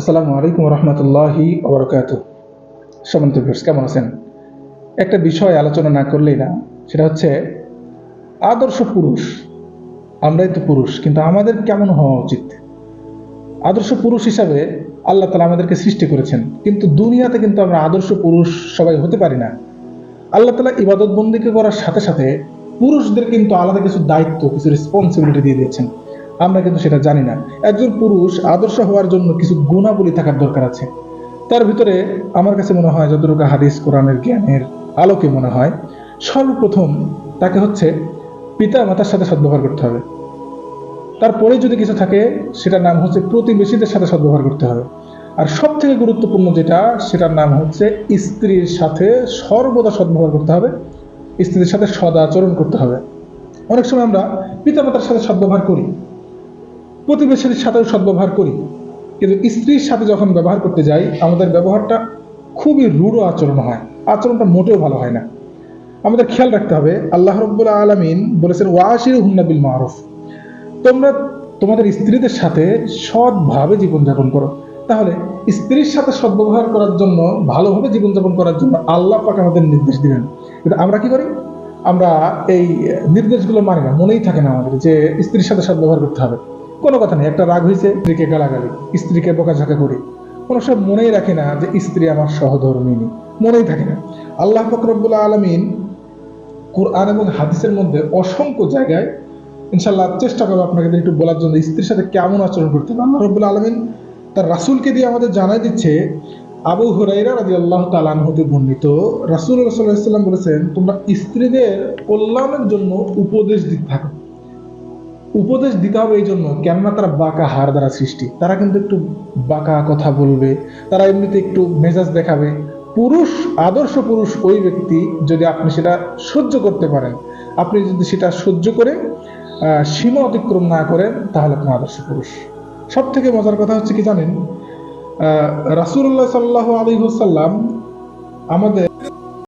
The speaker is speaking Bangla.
আসসালামু আলাইকুম রহমতুল্লাহি ওবরকাত সমন্ত ভিউর্স কেমন আছেন? একটা বিষয় আলোচনা না করলেই না, সেটা হচ্ছে আদর্শ পুরুষ, আমরাই তো পুরুষ, কিন্তু আমাদের কেমন হওয়া উচিত? আদর্শ পুরুষ হিসাবে আল্লাহ তালা আমাদেরকে সৃষ্টি করেছেন, কিন্তু দুনিয়াতে কিন্তু আমরা আদর্শ পুরুষ সবাই হতে পারি না। আল্লাহ তালা ইবাদত বন্দিকে করার সাথে সাথে পুরুষদের কিন্তু আলাদা কিছু দায়িত্ব, কিছু রেসপন্সিবিলিটি দিয়ে দিয়েছেন। আমরা কিন্তু সেটা জানি না। একজন পুরুষ আদর্শ হওয়ার জন্য কিছু গুণাবলী থাকার দরকার আছে। তার ভিতরে আমার কাছে মনে হয়, যতটুকু হাদিস কোরআনের জ্ঞানের আলোকে মনে হয়, সর্বপ্রথম তাকে হচ্ছে পিতা মাতার সাথে সদ্ব্যবহার করতে হবে। তারপরে যদি কিছু থাকে, সেটার নাম হচ্ছে প্রতিবেশীদের সাথে সদ্ব্যবহার করতে হবে। আর সব থেকে গুরুত্বপূর্ণ যেটা, সেটার নাম হচ্ছে স্ত্রীর সাথে সর্বদা সদ্ব্যবহার করতে হবে। স্ত্রীর সাথে সদাচরণ করতে হবে। অনেক সময় আমরা পিতামাতার সাথে সদ্ব্যবহার করি। প্রতিবেশীর সাথেও সদ্ব্যবহার করি। কিন্তু স্ত্রীর সাথে যখন ব্যবহার করতে যাই, আমাদের ব্যবহারটা খুবই রূঢ় আচরণ হয়। আচরণটা মোটেও ভালো হয় না। আমাদের খেয়াল রাখতে হবে, আল্লাহ রব্বুল্লাহ আলমিন বলেছেন ওয়াশির হুন্নাবিল মারুফ। তোমরা তোমাদের স্ত্রীদের সাথে সৎভাবে জীবনযাপন করো। তাহলে স্ত্রীর সাথে সদ্ব্যবহার করার জন্য, ভালোভাবে জীবনযাপন করার জন্য আল্লাহ পাক আমাদের নির্দেশ দিবেন। কিন্তু আমরা কি করি? আমরা এই নির্দেশগুলো মানি না। মনেই থাকে না আমাদের যে স্ত্রীর সাথে সদ্ব্যবহার করতে হবে। কোনো কথা নেই। একটা রাগ হয়েছে স্ত্রীকে গালাগালি, স্ত্রীকে বোকাঝাকা করি। কোনো সব মনেই রাখে না যে স্ত্রী আমার সহধর্মিনী মনেই থাকে না। আল্লাহ ফকরবুল্লাহ আলমিন কোরআন এবং হাদিসের মধ্যে অসংখ্য জায়গায় ইনশাল্লাহ চেষ্টা করব আপনাকে একটু বলার জন্য, স্ত্রীর সাথে কেমন আচরণ করতে হবে। আল্লাহ রব্বুল আলমিন তার রাসুলকে দিয়ে আমাদের জানাই দিচ্ছে, আবু হুরাইরা রাজি আল্লাহ তালান হতে বর্ণিত, রাসুল সাল্লাম বলেছেন, তোমরা স্ত্রীদের কল্যাণের জন্য উপদেশ দিতে থাকো। উপদেশ দিতে হবে এই জন্য। কেননা তারা বাঁকা হার দ্বারা সৃষ্টি। তারা কিন্তু একটু বাঁকা কথা বলবে। তারা এমনিতে একটু মেজাজ দেখাবে। পুরুষ, আদর্শ পুরুষ ওই ব্যক্তি যদি আপনি সেটা সহ্য করতে পারেন, আপনি যদি সেটা সহ্য করে সীমা অতিক্রম না করেন, তাহলে আপনি আদর্শ পুরুষ। সব থেকে মজার কথা হচ্ছে কি জানেন? রাসুল্লাহ সাল্লাহ আলী হুসাল্লাম আমাদের